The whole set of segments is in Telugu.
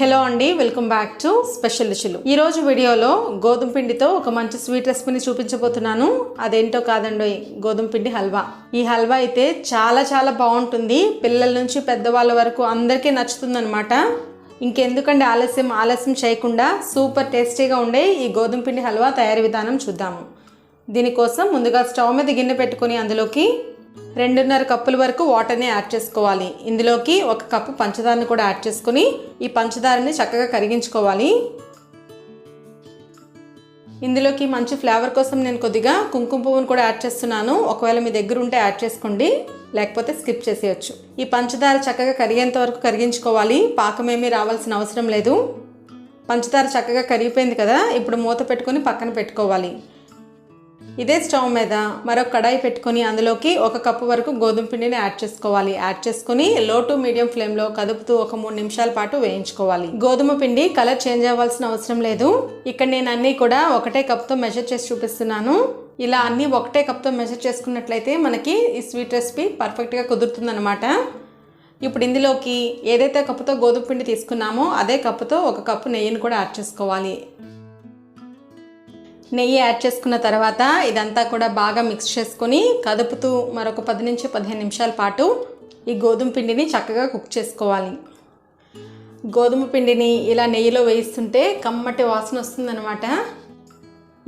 హలో అండి వెల్కమ్ బ్యాక్ టు స్పెషల్ రుచులు. ఈరోజు వీడియోలో గోధుమ పిండితో ఒక మంచి స్వీట్ రెసిపీని చూపించబోతున్నాను. అదేంటో కాదండి గోధుమ పిండి హల్వా. ఈ హల్వా అయితే చాలా చాలా బాగుంటుంది. పిల్లల నుంచి పెద్దవాళ్ళ వరకు అందరికీ నచ్చుతుందనమాట ఇంకెందుకండి ఆలస్యం? ఆలస్యం చేయకుండా సూపర్ టేస్టీగా ఉండే ఈ గోధుమ పిండి హల్వా తయారీ విధానం చూద్దాము. దీనికోసం ముందుగా స్టవ్ మీద గిన్నె పెట్టుకొని అందులోకి రెండున్నర కప్పుల వరకు వాటర్ని యాడ్ చేసుకోవాలి. ఇందులోకి ఒక కప్పు పంచదారని కూడా యాడ్ చేసుకుని ఈ పంచదారని చక్కగా కరిగించుకోవాలి. ఇందులోకి మంచి ఫ్లేవర్ కోసం నేను కొద్దిగా కుంకుమ పువ్వును కూడా యాడ్ చేస్తున్నాను. ఒకవేళ మీ దగ్గర ఉంటే యాడ్ చేసుకోండి. లేకపోతే స్కిప్ చేసేయచ్చు. ఈ పంచదార చక్కగా కరిగేంత వరకు కరిగించుకోవాలి. పాకమేమీ రావాల్సిన అవసరం లేదు. పంచదార చక్కగా కరిగిపోయింది కదా. ఇప్పుడు మూత పెట్టుకొని పక్కన పెట్టుకోవాలి. ఇదే స్టవ్ మీద మరొక కడాయి పెట్టుకొని అందులోకి ఒక కప్పు వరకు గోధుమ పిండిని యాడ్ చేసుకోవాలి. యాడ్ చేసుకుని లో టు మీడియం ఫ్లేమ్లో కదుపుతూ ఒక మూడు నిమిషాల పాటు వేయించుకోవాలి. గోధుమ పిండి కలర్ చేంజ్ అవ్వాల్సిన అవసరం లేదు. ఇక్కడ నేను అన్నీ కూడా ఒకటే కప్తో మెజర్ చేసి చూపిస్తున్నాను. ఇలా అన్నీ ఒకటే కప్తో మెజర్ చేసుకున్నట్లయితే మనకి ఈ స్వీట్ రెసిపీ పర్ఫెక్ట్గా కుదురుతుందన్నమాట. ఇప్పుడు ఇందులోకి ఏదైతే కప్పుతో గోధుమ పిండి తీసుకున్నామో అదే కప్పుతో ఒక కప్పు నెయ్యిని కూడా యాడ్ చేసుకోవాలి. నెయ్యి యాడ్ చేసుకున్న తర్వాత ఇదంతా కూడా బాగా మిక్స్ చేసుకొని కదుపుతూ మరొక పది నుంచి పదిహేను నిమిషాల పాటు ఈ గోధుమ పిండిని చక్కగా కుక్ చేసుకోవాలి. గోధుమ పిండిని ఇలా నెయ్యిలో వేయిస్తుంటే కమ్మటి వాసన వస్తుందన్నమాట.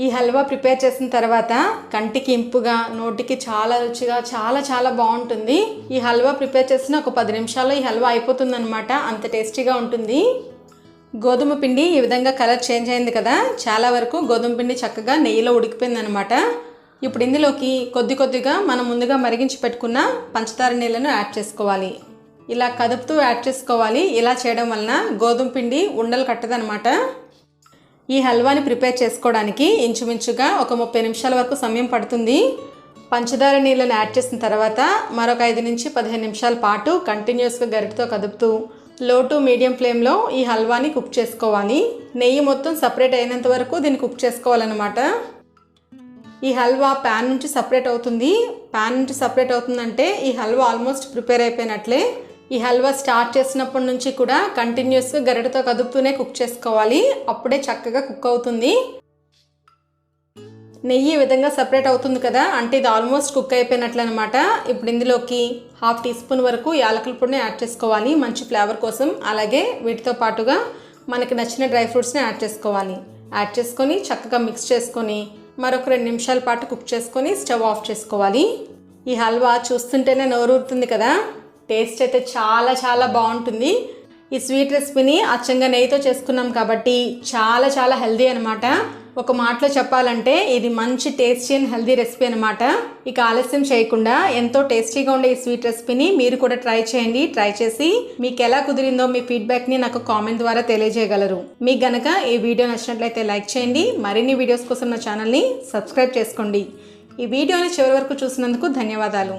ఈ హల్వా ప్రిపేర్ చేసిన తర్వాత కంటికి ఇంపుగా నోటికి చాలా రుచిగా చాలా చాలా బాగుంటుంది. ఈ హల్వా ప్రిపేర్ చేసిన ఒక పది నిమిషాల్లో ఈ హల్వా అయిపోతుందన్నమాట. అంత టేస్టీగా ఉంటుంది. గోధుమ పిండి ఈ విధంగా కలర్ చేంజ్ అయింది కదా? చాలా వరకు గోధుమ పిండి చక్కగా నెయ్యిలో ఉడికిపోయింది అనమాట ఇప్పుడు ఇందులోకి కొద్ది కొద్దిగా మనం ముందుగా మరిగించి పెట్టుకున్న పంచదార నీళ్ళను యాడ్ చేసుకోవాలి. ఇలా కదుపుతూ యాడ్ చేసుకోవాలి. ఇలా చేయడం వలన గోధుమ పిండి ఉండలు కట్టదనమాట ఈ హల్వాని ప్రిపేర్ చేసుకోవడానికి ఇంచుమించుగా ఒక ముప్పై నిమిషాల వరకు సమయం పడుతుంది. పంచదార నీళ్ళను యాడ్ చేసిన తర్వాత మరొక ఐదు నుంచి పదిహేను నిమిషాల పాటు కంటిన్యూస్గా గరిటతో కదుపుతూ లో టు మీడియం ఫ్లేమ్లో ఈ హల్వాని కుక్ చేసుకోవాలి. నెయ్యి మొత్తం సపరేట్ అయినంత వరకు దీన్ని కుక్ చేసుకోవాలన్నమాట. ఈ హల్వా ప్యాన్ నుంచి సపరేట్ అవుతుంది. ప్యాన్ నుంచి సపరేట్ అవుతుందంటే ఈ హల్వా ఆల్మోస్ట్ ప్రిపేర్ అయిపోయినట్లే. ఈ హల్వా స్టార్ట్ చేసినప్పటి నుంచి కూడా కంటిన్యూస్గా గరిటతో కదుపుతూనే కుక్ చేసుకోవాలి. అప్పుడే చక్కగా కుక్ అవుతుంది. నెయ్యి ఈ విధంగా సపరేట్ అవుతుంది కదా అంటే ఇది ఆల్మోస్ట్ కుక్ అయిపోయినట్లు అనమాట ఇప్పుడు ఇందులోకి హాఫ్ టీ స్పూన్ వరకు యాలకుల పొడిని యాడ్ చేసుకోవాలి మంచి ఫ్లేవర్ కోసం. అలాగే వీటితో పాటుగా మనకి నచ్చిన డ్రై ఫ్రూట్స్ని యాడ్ చేసుకోవాలి. యాడ్ చేసుకొని చక్కగా మిక్స్ చేసుకొని మరొక రెండు నిమిషాల పాటు కుక్ చేసుకొని స్టవ్ ఆఫ్ చేసుకోవాలి. ఈ హల్వా చూస్తుంటేనే నోరూరుతుంది కదా. టేస్ట్ అయితే చాలా చాలా బాగుంటుంది. ఈ స్వీట్ రెసిపీని అచ్చంగా నెయ్యితో చేసుకున్నాం కాబట్టి చాలా చాలా హెల్దీ అనమాట ఒక మాటలో చెప్పాలంటే ఇది మంచి టేస్టీ అండ్ హెల్దీ రెసిపీ అనమాట ఇక ఆలస్యం చేయకుండా ఎంతో టేస్టీగా ఉండే ఈ స్వీట్ రెసిపీని మీరు కూడా ట్రై చేయండి. ట్రై చేసి మీకు ఎలా కుదిరిందో మీ ఫీడ్బ్యాక్ని నాకు కామెంట్ ద్వారా తెలియజేయగలరు. మీకు గనక ఈ వీడియో నచ్చినట్లయితే లైక్ చేయండి. మరిన్ని వీడియోస్ కోసం నా ఛానల్ని సబ్స్క్రైబ్ చేసుకోండి. ఈ వీడియోని చివరి వరకు చూసినందుకు ధన్యవాదాలు.